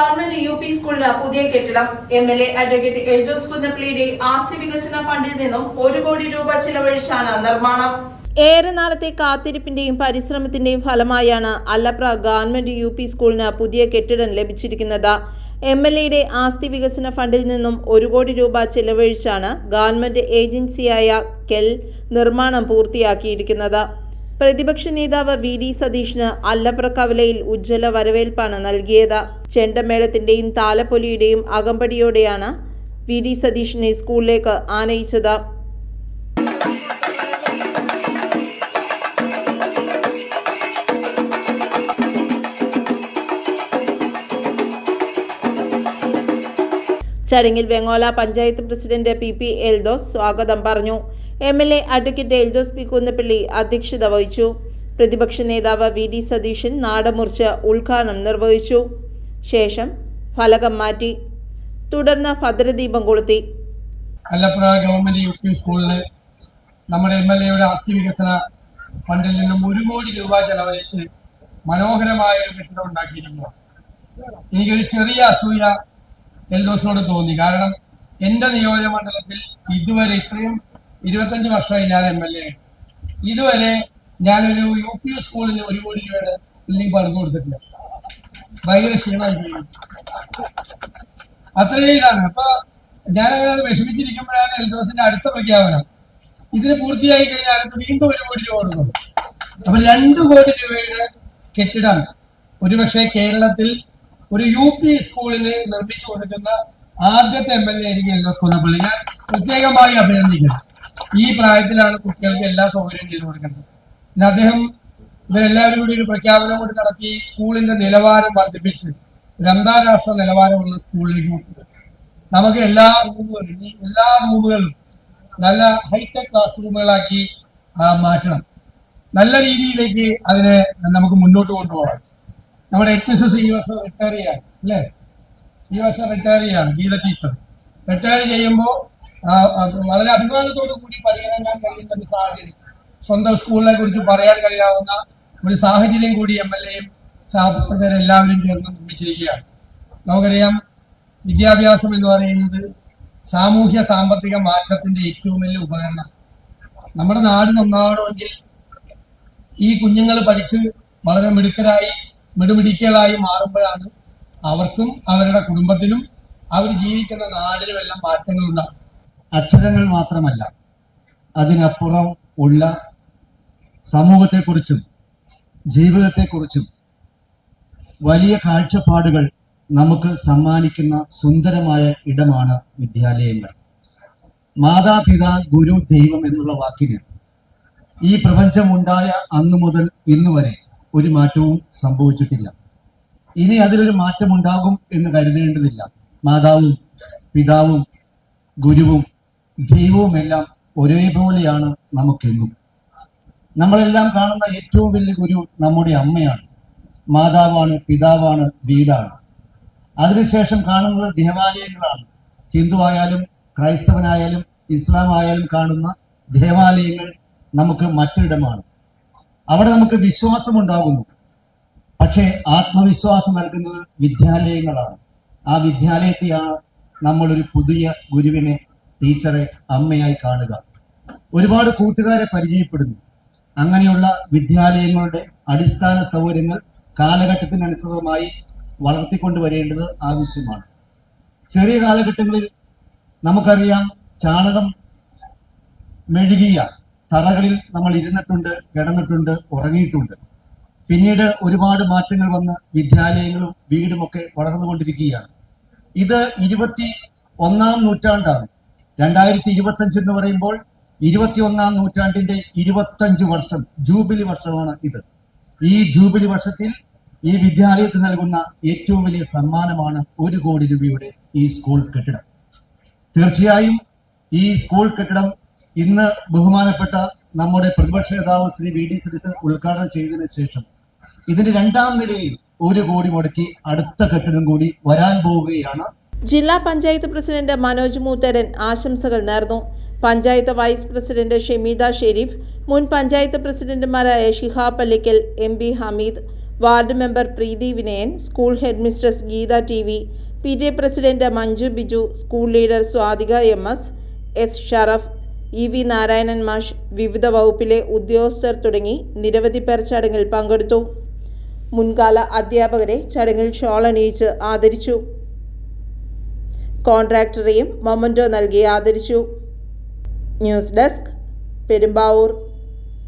Government U P സ്കൂളിന് പുതിയ കെട്ടിടം. M L A advocate Eljose കുന്നപ്പള്ളിയുടെ ആസ്തി വികസന ഫണ്ടിൽ നിന്നും ഒരു കോടി രൂപ ചിലവഴിച്ചാണ് നിർമ്മാണം. ഏറെ നാളത്തെ കാത്തിരിപ്പിന്റെയും പരിശ്രമത്തിന്റെയും ഫലമായാണ് അല്ലപ്ര ഗവൺമെന്റ് യു പി സ്കൂളിന് പുതിയ കെട്ടിടം ലഭിച്ചിരിക്കുന്നത്. എം എൽ എയുടെ ആസ്തി വികസന ഫണ്ടിൽ നിന്നും ഒരു കോടി രൂപ ചെലവഴിച്ചാണ് ഗവൺമെന്റ് ഏജൻസിയായ കെൽ നിർമ്മാണം പൂർത്തിയാക്കിയിരിക്കുന്നത്. പ്രതിപക്ഷ നേതാവ് വി ഡി സതീഷിന് അല്ലപ്ര കവലയിൽ ഉജ്ജ്വല വരവേൽപ്പാണ് നൽകിയത്. ചെണ്ടമേളത്തിന്റെയും താലപ്പൊലിയുടെയും അകമ്പടിയോടെയാണ് വി ഡി സതീഷിനെ സ്കൂളിലേക്ക് ആനയിച്ചത്. ചടങ്ങിൽ Vengola panchayat president P P Eldhose സ്വാഗതം പറഞ്ഞു. M L A advocate Eldhose P Kunnappilly അധ്യക്ഷത വഹിച്ചു. പ്രതിപക്ഷ നേതാവ് വി ഡി സതീശൻ നാടമുറിച്ച് ഉദ്ഘാടനം നിർവഹിച്ചു. ശേഷം ഫലകം മാറ്റി. തുടർന്ന് ഭദ്രദീപം കൊളുത്തി. അല്ലപ്പുഴ ഗവൺമെന്റ് യു പി നമ്മുടെ എം എൽ എയുടെ ആസ്തി വികസന ഫണ്ടിൽ നിന്നും ഒരു കോടി രൂപ ചെലവഴിച്ച് മനോഹരമായ ഒരു കെട്ടിടം ഉണ്ടാക്കിയിരിക്കുക എനിക്കൊരു ചെറിയ അസൂയ എൽദോസിനോട് തോന്നി. കാരണം എന്റെ നിയോജകമണ്ഡലത്തിൽ ഇതുവരെ ഇത്രയും ഇരുപത്തഞ്ച് വർഷമായി ഞാൻ എം എൽ എ. ഇതുവരെ ഞാനൊരു യു പി സ്കൂളിന് ഒരു കോടി രൂപയുടെ ബിൽഡിംഗ് പണിത് കൊടുത്തിട്ടില്ല. ഭയങ്കര പോയി. അത്രയും ഇതാണ്. അപ്പൊ ഞാനങ്ങനെ അത് വിഷമിച്ചിരിക്കുമ്പോഴാണ് എൽദോസിന്റെ അടുത്ത പ്രഖ്യാപനം. ഇതിന് പൂർത്തിയായി കഴിഞ്ഞാൽ അടുത്ത് വീണ്ടും ഒരു കോടി രൂപ കൊടുക്കും. അപ്പൊ രണ്ട് കോടി രൂപയുടെ കെട്ടിടം. ഒരുപക്ഷെ കേരളത്തിൽ ഒരു യു പി സ്കൂളിന് നിർമ്മിച്ചു കൊടുക്കുന്ന ആദ്യത്തെ എം എൽ എ ആയിരിക്കും എൽദോസ് പള്ളി ഞാൻ പ്രത്യേകമായി അഭിനന്ദിക്കുന്നു. ഈ പ്രായത്തിലാണ് കുട്ടികൾക്ക് എല്ലാ സൗകര്യവും ചെയ്തു കൊടുക്കേണ്ടത് പിന്നെ അദ്ദേഹം ഇവരെല്ലാവരും കൂടി ഒരു പ്രഖ്യാപനം കൂടി നടത്തി സ്കൂളിന്റെ നിലവാരം വർദ്ധിപ്പിച്ച് ഒരു അന്താരാഷ്ട്ര നിലവാരമുള്ള സ്കൂളിലേക്ക് കൊണ്ടുവരും. നമുക്ക് എല്ലാ റൂമുകളും എല്ലാ റൂമുകളും നല്ല ഹൈടെക് ക്ലാസ് റൂമുകളാക്കി മാറ്റണം. നല്ല രീതിയിലേക്ക് അതിനെ നമുക്ക് മുന്നോട്ട് കൊണ്ടുപോകാം നമ്മുടെ എച്ച് എസ് എസ് ഈ വർഷം റിട്ടയർ ചെയ്യാണ് അല്ലേ? ഈ വർഷം റിട്ടയർ ചെയ്യാണ് ഗീത ടീച്ചർ റിട്ടയർ ചെയ്യുമ്പോൾ വളരെ അഭിമാനത്തോടു കൂടി പരിഗണിക്കാൻ കഴിയുന്ന ഒരു സാഹചര്യം. സ്വന്തം സ്കൂളിനെ കുറിച്ച് പറയാൻ കഴിയാവുന്ന ഒരു സാഹചര്യം കൂടി എം എൽ എയും സഹപ്രവർത്തകരും എല്ലാവരും ചേർന്ന് നിർമ്മിച്ചിരിക്കുകയാണ്. നമുക്കറിയാം വിദ്യാഭ്യാസം എന്ന് പറയുന്നത് സാമൂഹ്യ സാമ്പത്തിക മാറ്റത്തിന്റെ ഏറ്റവും വലിയ ഉപകരണം നമ്മുടെ നാട് നന്നാവണമെങ്കിൽ ഈ കുഞ്ഞുങ്ങൾ പഠിച്ച് വളരെ മിടുക്കരായി മിടുമിടിക്കലായി മാറുമ്പോഴാണ് അവർക്കും അവരുടെ കുടുംബത്തിനും അവർ ജീവിക്കുന്ന നാടിനും എല്ലാം മാറ്റങ്ങൾ ഉണ്ടാകും അക്ഷരങ്ങൾ മാത്രമല്ല അതിനപ്പുറം ഉള്ള സമൂഹത്തെക്കുറിച്ചും ജീവിതത്തെക്കുറിച്ചും വലിയ കാഴ്ചപ്പാടുകൾ നമുക്ക് സമ്മാനിക്കുന്ന സുന്ദരമായ ഇടമാണ് വിദ്യാലയങ്ങൾ. മാതാപിതാ ഗുരു ദൈവം എന്നുള്ള വാക്കിന് ഈ പ്രപഞ്ചമുണ്ടായ അന്നു മുതൽ ഇന്ന് വരെ ഒരു മാറ്റവും സംഭവിച്ചിട്ടില്ല. ഇനി അതിലൊരു മാറ്റമുണ്ടാകും എന്ന് കരുതേണ്ടതില്ല. മാതാവും പിതാവും ഗുരുവും ദൈവവും എല്ലാം ഒരേപോലെയാണ് നമുക്കെന്നും. നമ്മളെല്ലാം കാണുന്ന ഏറ്റവും വലിയ ഗുരു നമ്മുടെ അമ്മയാണ്. മാതാവാണ് പിതാവാണ് വീടാണ്. അതിനുശേഷം കാണുന്നത് ദേവാലയങ്ങളാണ്. ഹിന്ദു ആയാലും ക്രൈസ്തവനായാലും ഇസ്ലാം ആയാലും കാണുന്ന ദേവാലയങ്ങൾ നമുക്ക് മറ്റൊരിടമാണ് അവിടെ നമുക്ക് വിശ്വാസം ഉണ്ടാകുന്നു പക്ഷേ ആത്മവിശ്വാസം നൽകുന്നത് വിദ്യാലയങ്ങളാണ്. ആ വിദ്യാലയത്തെയാണ് നമ്മളൊരു പുതിയ ഗുരുവിനെ ടീച്ചറെ അമ്മയായി കാണുക. ഒരുപാട് കൂട്ടുകാരെ പരിചയപ്പെടുന്നു. അങ്ങനെയുള്ള വിദ്യാലയങ്ങളുടെ അടിസ്ഥാന സൗകര്യങ്ങൾ കാലഘട്ടത്തിനനുസൃതമായി വളർത്തിക്കൊണ്ടുവരേണ്ടത് ആവശ്യമാണ്. ചെറിയ കാലഘട്ടങ്ങളിൽ നമുക്കറിയാം ചാണകം മെഴുകിയ തറകളിൽ നമ്മൾ ഇരുന്നിട്ടുണ്ട് കിടന്നിട്ടുണ്ട് ഉറങ്ങിയിട്ടുണ്ട്. പിന്നീട് ഒരുപാട് മാറ്റങ്ങൾ വന്ന് വിദ്യാലയങ്ങളും വീടുമൊക്കെ വളർന്നുകൊണ്ടിരിക്കുകയാണ്. ഇത് ഇരുപത്തി ഒന്നാം നൂറ്റാണ്ടാണ്. രണ്ടായിരത്തി ഇരുപത്തി എന്ന് പറയുമ്പോൾ ഇരുപത്തി ഒന്നാം നൂറ്റാണ്ടിന്റെ ഇരുപത്തഞ്ച് വർഷം ജൂബിലി വർഷമാണ് ഇത്. ഈ ജൂബിലി വർഷത്തിൽ ഈ വിദ്യാലയത്തിന് നൽകുന്ന ഏറ്റവും വലിയ സമ്മാനമാണ് ഒരു കോടി രൂപയുടെ ഈ സ്കൂൾ കെട്ടിടം. തീർച്ചയായും ഈ സ്കൂൾ കെട്ടിടം ഇന്ന് ബഹുമാനപ്പെട്ട നമ്മുടെ പ്രതിപക്ഷ നേതാവ് ശ്രീ വി ഡി സതീശൻ ഉദ്ഘാടനം ചെയ്തതിനു ശേഷം ഇതിന്റെ രണ്ടാം നിലയിൽ ഒരു കോടി മുടക്കി അടുത്ത കെട്ടിടം കൂടി വരാൻ പോവുകയാണ്. ജില്ലാ പഞ്ചായത്ത് പ്രസിഡന്റ് മനോജ് മൂത്തരൻ ആശംസകൾ നേർന്നു. പഞ്ചായത്ത് വൈസ് പ്രസിഡന്റ് ഷെമീദ ഷെരീഫ് മുൻ പഞ്ചായത്ത് പ്രസിഡന്റുമാരായ Shihab Pallikkal M B Hameed ward member Preethi Vinayan school headmistress Geetha T V P T president Manju Biju school leader Swathika M S S Sharaf E V Narayanan മാഷ് വിവിധ വകുപ്പിലെ ഉദ്യോഗസ്ഥർ തുടങ്ങി നിരവധി പേർ ചടങ്ങിൽ പങ്കെടുത്തു. മുൻകാല അധ്യാപകരെ ചടങ്ങിൽ ഷോൾ അണിയിച്ച് ആദരിച്ചു. കോൺട്രാക്ടറെയും മൊമന്റോ നൽകി ആദരിച്ചു. News desk Perumbavoor.